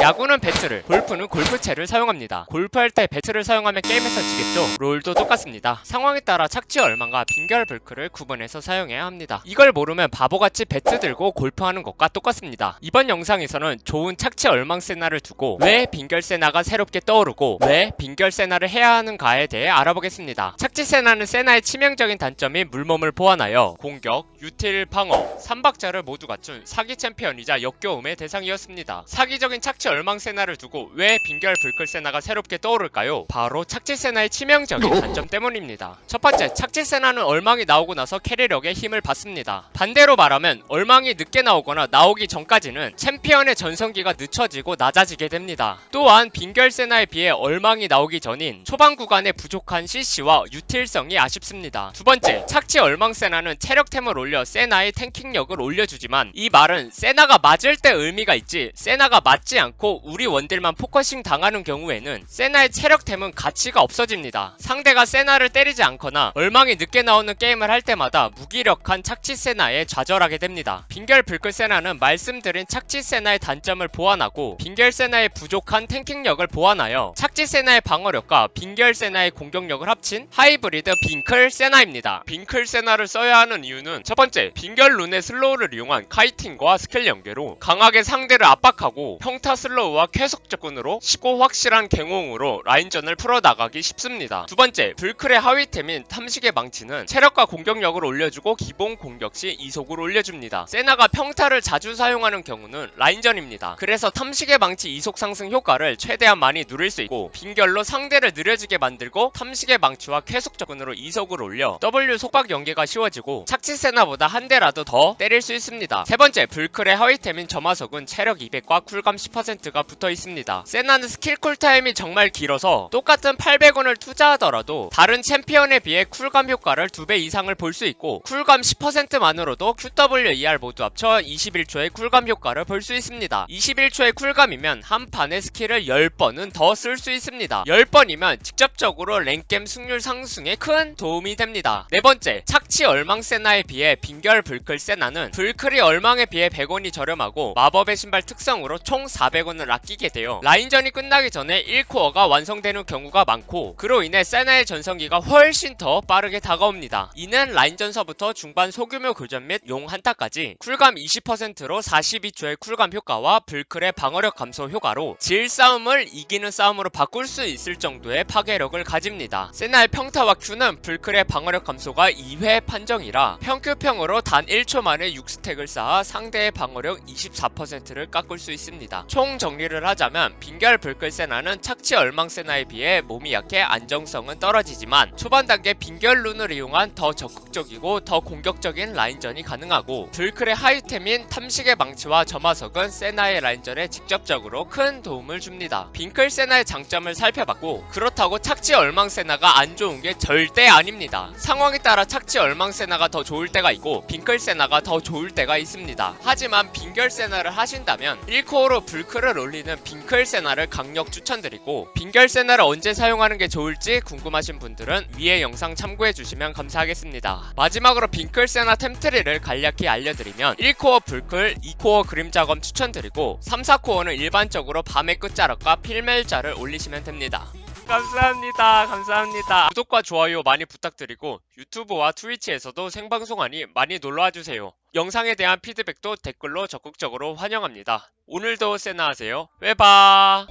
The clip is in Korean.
야구는 배트를, 골프는 골프채를 사용합니다. 골프할 때 배트를 사용하면 게임에서 지겠죠? 롤도 똑같습니다. 상황에 따라 착지 얼만과 빈결 불크를 구분해서 사용해야 합니다. 이걸 모르면 바보같이 배트 들고 골프하는 것과 똑같습니다. 이번 영상에서는 좋은 착지 얼망 세나를 두고 왜 빈결 세나가 새롭게 떠오르고 왜 빈결 세나를 해야 하는가에 대해 알아보겠습니다. 착지 세나는 세나의 치명적인 단점인 물몸을 보완하여 공격, 유틸, 방어, 3박자를 모두 갖춘 사기 챔피언이자 역겨움의 대상이었습니다. 사기적인 착지 얼망 세나를 두고 왜 빈결 불클 세나가 새롭게 떠오를까요? 바로 착지 세나의 치명적인 단점 때문입니다. 첫 번째, 착지 세나는 얼망이 나오고 나서 캐리력에 힘을 받습니다. 반대로 말하면 얼망이 늦게 나오거나 나오기 전까지는 챔피언의 전성기가 늦춰지고 낮아지게 됩니다. 또한 빈결 세나에 비해 얼망이 나오기 전인 초반 구간에 부족한 CC와 유틸성이 아쉽습니다. 두 번째, 착지 얼망 세나는 체력템을 올려 세나의 탱킹력을 올려주지만 이 말은 세나가 맞을 때 의미가 있지 세나가 맞지 않고 우리 원딜만 포커싱 당하는 경우에는 세나의 체력템은 가치가 없어집니다. 상대가 세나를 때리지 않거나 얼망이 늦게 나오는 게임을 할 때마다 무기력한 착지 세나에 좌절하게 됩니다. 빈결 불클 세나는 말씀드린 착지 세나의 단점을 보완하고 빈결 세나의 부족한 탱킹력을 보완하여 착지 세나의 방어력과 빈결 세나의 공격력을 합친 하이브리드 빈클 세나입니다. 빈클 세나를 써야 하는 이유는 첫 번째, 빈결 룬의 슬로우를 이용한 카이팅과 스킬 연계로 강하게 상대를 압박하고 평타 슬 로우와 쾌속 접근으로 쉽고 확실한 갱홍으로 라인전을 풀어나가기 쉽습니다. 두 번째, 불클의 하위템인 탐식의 망치는 체력과 공격력을 올려주고 기본 공격 시 이속을 올려줍니다. 세나가 평타를 자주 사용하는 경우는 라인전입니다. 그래서 탐식의 망치 이속 상승 효과를 최대한 많이 누릴 수 있고 빈결로 상대를 느려지게 만들고 탐식의 망치와 쾌속 접근으로 이속을 올려 W 속박 연계가 쉬워지고 착지 세나보다 한 대라도 더 때릴 수 있습니다. 세 번째, 불클의 하위템인 점화석은 체력 200과 쿨감 10%가 붙어 있습니다. 세나는 스킬 쿨타임이 정말 길어서 똑같은 800원을 투자하더라도 다른 챔피언에 비해 쿨감 효과를 2배 이상을 볼 수 있고 쿨감 10%만으로도 QWER 모두 합쳐 21초의 쿨감 효과를 볼 수 있습니다. 21초의 쿨감이면 한 판의 스킬을 10번은 더 쓸 수 있습니다. 10번이면 직접적으로 랭겜 승률 상승에 큰 도움이 됩니다. 네 번째, 착치 얼망 세나에 비해 빈결 불클 세나는 불클이 얼망에 비해 100원이 저렴하고 마법의 신발 특성으로 총 400원 을 아끼게 돼요. 라인전이 끝나기 전에 1코어가 완성되는 경우가 많고 그로 인해 세나의 전성기가 훨씬 더 빠르게 다가옵니다. 이는 라인전서부터 중반 소규모 교전 및 용 한타까지 쿨감 20%로 42초의 쿨감 효과와 불클의 방어력 감소 효과로 질 싸움을 이기는 싸움으로 바꿀 수 있을 정도의 파괴력을 가집니다. 세나의 평타와 Q는 불클의 방어력 감소가 2회 판정이라 평큐평으로 단 1초 만에 6스택을 쌓아 상대의 방어력 24%를 깎을 수 있습니다. 총 정리를 하자면 빈결 불클 세나는 착지 얼망 세나에 비해 몸이 약해 안정성은 떨어지지만 초반 단계 빈결 룬을 이용한 더 적극적이고 더 공격적인 라인전이 가능하고 불클의 하이템인 탐식의 망치와 점화석은 세나의 라인전에 직접적으로 큰 도움을 줍니다. 빈클 세나의 장점을 살펴봤고 그렇다고 착지 얼망 세나가 안 좋은 게 절대 아닙니다. 상황에 따라 착지 얼망 세나가 더 좋을 때가 있고 빈클 세나가 더 좋을 때가 있습니다. 하지만 빈결 세나를 하신다면 1코어로 불클을 올리는 빈클 세나를 강력 추천드리고 빈결 세나를 언제 사용하는 게 좋을지 궁금하신 분들은 위에 영상 참고해 주시면 감사하겠습니다. 마지막으로 빈클 세나 템트리를 간략히 알려드리면 1코어 불클, 2코어 그림자검 추천드리고 3, 4코어는 일반적으로 밤의 끝자락과 필멜자를 올리시면 됩니다. 감사합니다. 감사합니다. 구독과 좋아요 많이 부탁드리고 유튜브와 트위치에서도 생방송하니 많이 놀러와 주세요. 영상에 대한 피드백도 댓글로 적극적으로 환영합니다. 오늘도 세나 하세요. 외바